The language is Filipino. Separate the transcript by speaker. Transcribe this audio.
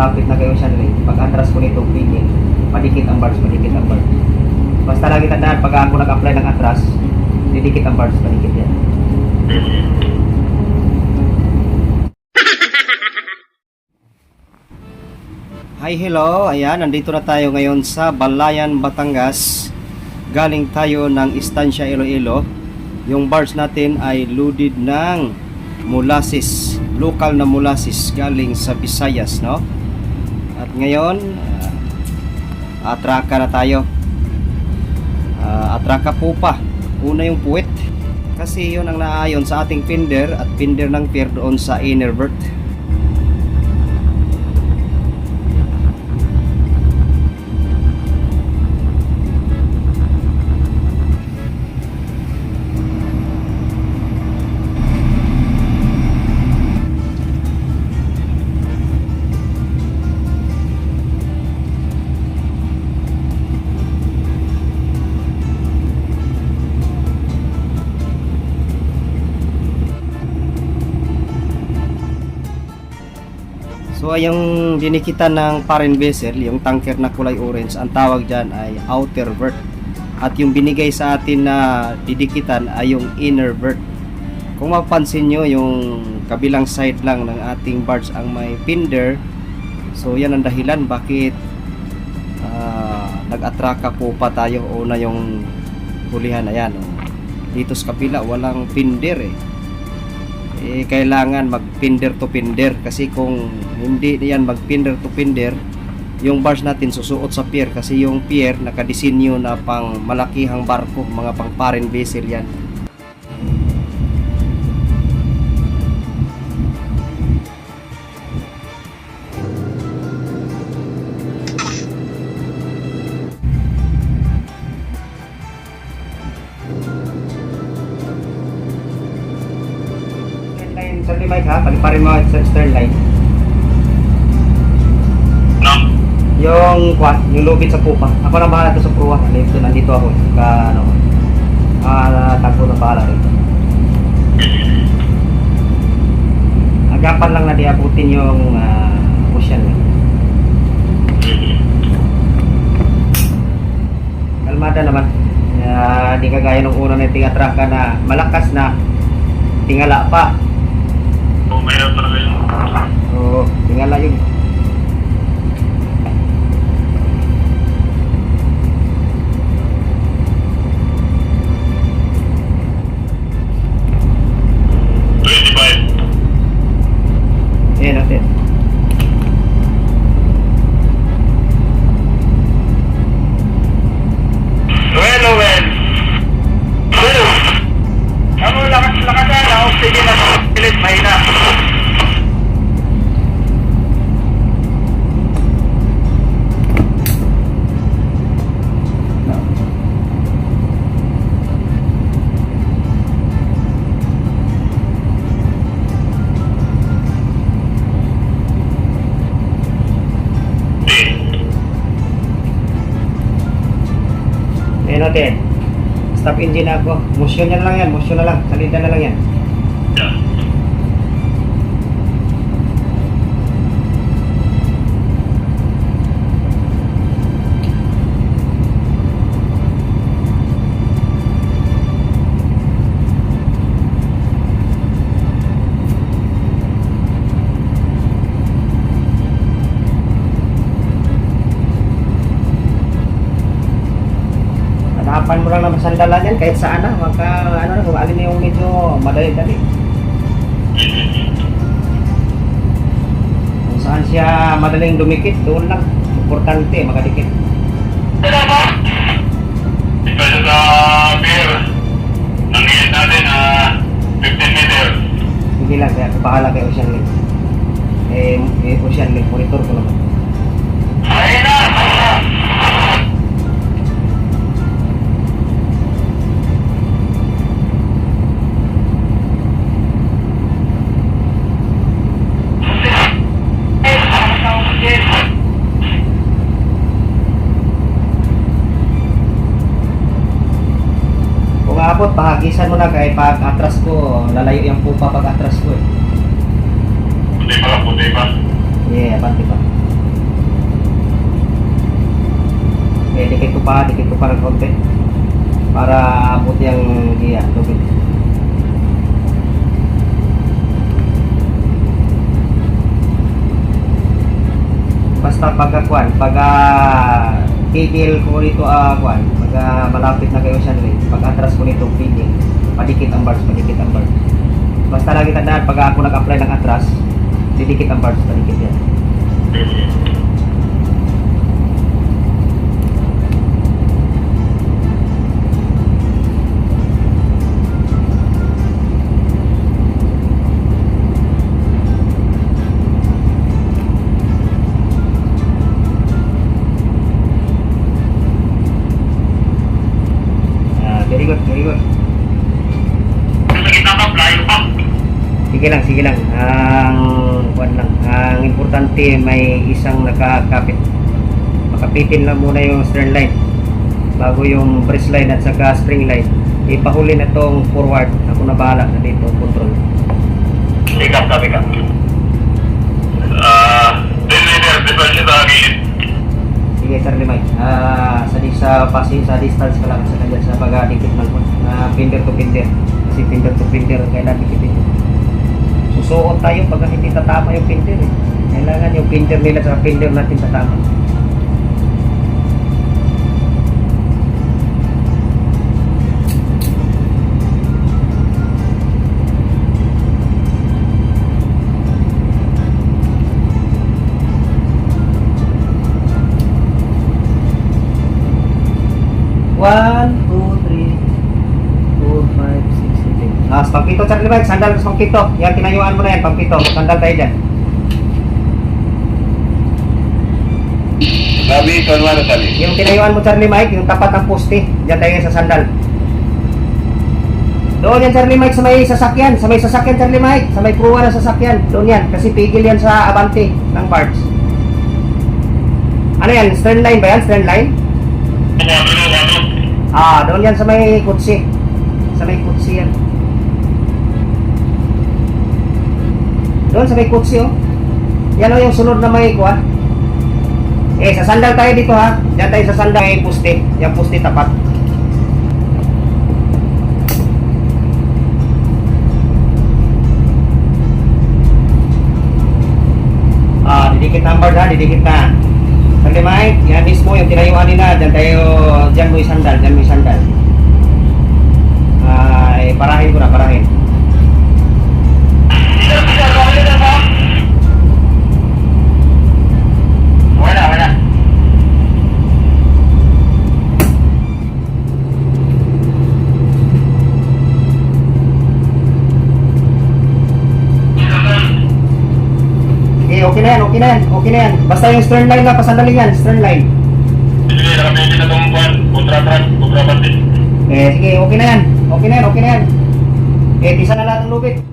Speaker 1: malapit na kayo siya lane, pag atras ko nito pigil, padikit ang bars, padikit ang bars. Basta lagi tandaan, pag ako nag-apply ng atras, didikit ang bars, padikit yan. Hi, hello. Ayan, nandito na tayo ngayon sa Balayan, Batangas. Galing tayo ng Estancia Iloilo. Yung bars natin ay loaded ng molasses, local na molasses galing sa Visayas, no? At ngayon, uh, atraka na tayo. Ah, atraka po pa. Una yung puwet. Kasi yun ang naayon sa ating pinder at pinder ng pier doon sa inner berth. So yung dinikitan ng parent vessel, yung tanker na kulay orange, ang tawag dyan ay outer berth. At yung binigay sa atin na didikitan ay yung inner berth. Kung mapansin nyo, yung kabilang side lang ng ating barge ang may pinder. So yan ang dahilan bakit ah, nag-atraka po pa tayo o na yung hulihan. Ayan, oh. dito sa kabila walang pinder eh eh, kailangan mag pinder to pinder. Kasi kung hindi yan mag pinder to pinder yung bars natin susuot sa pier. Kasi yung pier nakadesinyo na pang malakihang barko mga pang foreign vessel yan Line, sorry Mike ha, paliparin mo sa stern line
Speaker 2: No?
Speaker 1: Yung kwan, yung lubid sa pupa. Ako na bahala to sa pruwa. Nandito, nandito ako. Ka, ano, ah, tagpo na bahala rito. Agapan lang na diabutin yung ah, ocean. Kalmada naman. Ah, di kagaya nung una na tingatraka na malakas na tingala pa.
Speaker 2: Oh, mayroon talaga yun.
Speaker 1: Oo, tingala yun. Natin. Stop engine na ako. Motion yan lang yan. Motion na lang. Salita na lang yan.
Speaker 2: Yeah.
Speaker 1: Sandalan yan. Kahit saan na. Maka, ano na, kung alin na yung medyo madali-dali. Kung saan siya madaling dumikit, doon lang. Importante, makadikit.
Speaker 2: Ito sa pier. Nangyayat natin na 15 meters.
Speaker 1: Hindi lang, kaya bahala kay Ocean Link. Eh, eh Ocean Link, monitor ko naman.
Speaker 2: Mahina!
Speaker 1: Pagisan mo na kay pag atras ko, lalayo yung pupa pag atras ko eh.
Speaker 2: Puti pa lang, puti pa.
Speaker 1: Yeah, pati pa. Eh, dikit ko pa, dikit ko pa ng konti. Para puti ang giya, tubig. Basta pagkakuan, pag uh, pigil ko nito ah kuan, pagka malapit na kayo siya rin, pag atras ko nito pigil, padikit ang bars, padikit ang bars. Basta lagi tandaan, pag ako nag-apply ng atras, didikit ang bars, padikit yan.
Speaker 2: Layo pa.
Speaker 1: Sige lang, sige lang. Ang kuan lang. Ang importante may isang nakakapit. Makapitin lang muna yung stern line bago yung breast line at saka spring line. Ipahuli na tong forward. Ako na bahala na dito, control.
Speaker 2: Sikap, sabi ka. Ah, leader, before siya sa gilid.
Speaker 1: Sige, Sir Limay. Ah, sa sa passing sa distance ka lang sa kanya sa pag-dikit ng na finger to finger. Kasi finger to finger kailangan dikit ito. Susuot tayo pag hindi tatama yung finger eh. Kailangan yung finger nila sa finger natin tatama. Pampito, Charlie Mike. Sandal sa pampito. Yan, tinayuan mo na yan, pampito. Sandal tayo dyan.
Speaker 2: Sabi, kalmado sabi.
Speaker 1: Yung tinayuan mo, Charlie Mike, yung tapat ng poste. Diyan tayo sa sandal. Doon yan, Charlie Mike, sa may sasakyan. Sa may sasakyan, Charlie Mike. Sa may pruwa ng sasakyan. Doon yan. Kasi pigil yan sa abante ng parts. Ano yan? Stern line ba yan? Stern line?
Speaker 2: Na, kumado.
Speaker 1: Ah, doon yan sa may kutsi. Sa may kutsi yan. Doon sa may kutsi oh. Yan oh yung sunod na may kuha. Eh, sa sandal tayo dito ha. Diyan tayo sa sandal may puste. Yung puste tapat. Ah, didikit number ha, didikit na. Sandali Mike, yan mismo yung tinayuan nila. Diyan tayo, diyan mo yung sandal, diyan mo yung sandal. Ay, parahin ko na, parahin. Okay na yan, okay na yan, okay na yan. Basta yung stern line na, pasandali yan, stern line.
Speaker 2: Sige, nakapili na itong kuhan. Kontra-tran, kontra-bandi.
Speaker 1: Eh, sige, okay na yan. Okay na yan, okay na yan. Eh, pisa na lahat ng lubid.